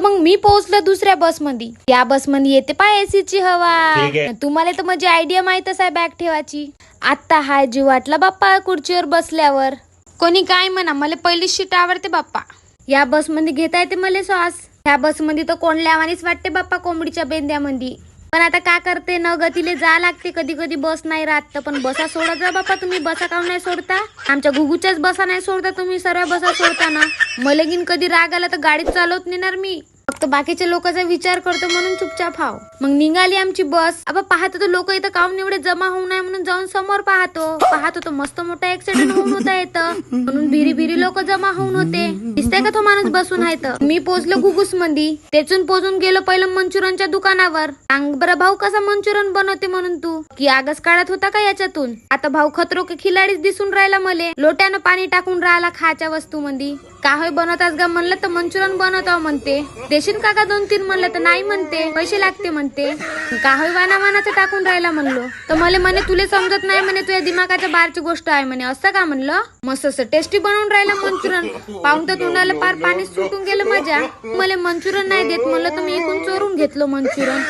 मग मी पोहोचलो दुसऱ्या बसमध्ये या बसमध्ये येते पाय एसीची हवा. ठीक आहे. तुम्हाला तर माझी आयडिया माहितच आहे बॅग ठेवायची. आता हाय जीव वाटला बाप्पा खुर्चीवर बसल्यावर. कोणी काय म्हणा मला पहिलीच सीट आवडते बाप्पा. या बसमध्ये घेता येते मला श्वास. ह्या बसमध्ये तर कोणल्यावानीच वाटते बाप्पा कोंबडीच्या बेंद्यामध्ये पण आता का करते? न गतीले जा लागते. कधी कधी बस नाही राहत तर पण बसा सोडत जा बाप्पा. तुम्ही बसा काऊन नाही सोडता? आमच्या घुगूच्याच बसा नाही सोडता तुम्ही. सर्व बसा सोडता ना मला गिन कधी राग आला तर गाडीत चालवत नेणार मी. फक्त बाकीच्या लोकांचा विचार करतो म्हणून चुपचाप हाव. मग निघाली आमची बस. अब पाहतो तर लोक इथं काऊन एवढे जमा होऊ नये म्हणून जाऊन समोर पाहतो. पाहतो तो मस्त मोठा ऍक्सिडेंट होऊन होता येतं. म्हणून बिरी बिरी लोक जमा होऊन होते. दिसतंय का तो माणूस बसून आहे तर? मी पोचलो घुगुस मंदी तेचून पोचून गेलो पहिलं मंचुरनच्या दुकानावर. सांग बरं भाऊ कसा मंचुरन बनवते म्हणून तू? की आगस काढत होता का याच्यातून? आता भाऊ खतरो के खिलाडीच दिसून राहिला मले. लोट्यानं पाणी टाकून राहिला खायच्या वस्तू मंदी का होय बनवतास गा म्हणलं तर मंचुरन बनवतो म्हणते. देशील का का दोन तीन म्हणलं तर नाही म्हणते. पैसे लागते म्हणते. का होय वाना वानाचं टाकून राहिला म्हणलो? तर मला म्हणे तुले समजत नाही म्हणे तुझ्या दिमागाच्या बारची गोष्ट आहे म्हणे. असं का म्हणलं? मस्त असं टेस्टी बनवून राहिलं मंचुरन पाहून तर तोंडाला पार पाणी सुटून गेलं माझ्या. मला मंचुरन नाही देत म्हणलं तर मी इकून चोरून घेतलं मंचुरन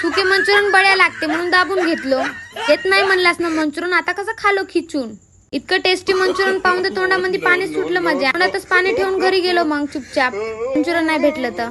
सुके मंचुरन बळ्या लागते म्हणून दाबून घेतलो. येत नाही म्हणलास ना मंचुरन आता कसं खालो खिचून? इतकं टेस्टी मंचुरन पाहून तर तोंडामध्ये पाणी सुटलं माझ्या. तोंडातच पाणी ठेवून घरी गेलो मग चुपचाप. मंचुरन नाही भेटलं तर.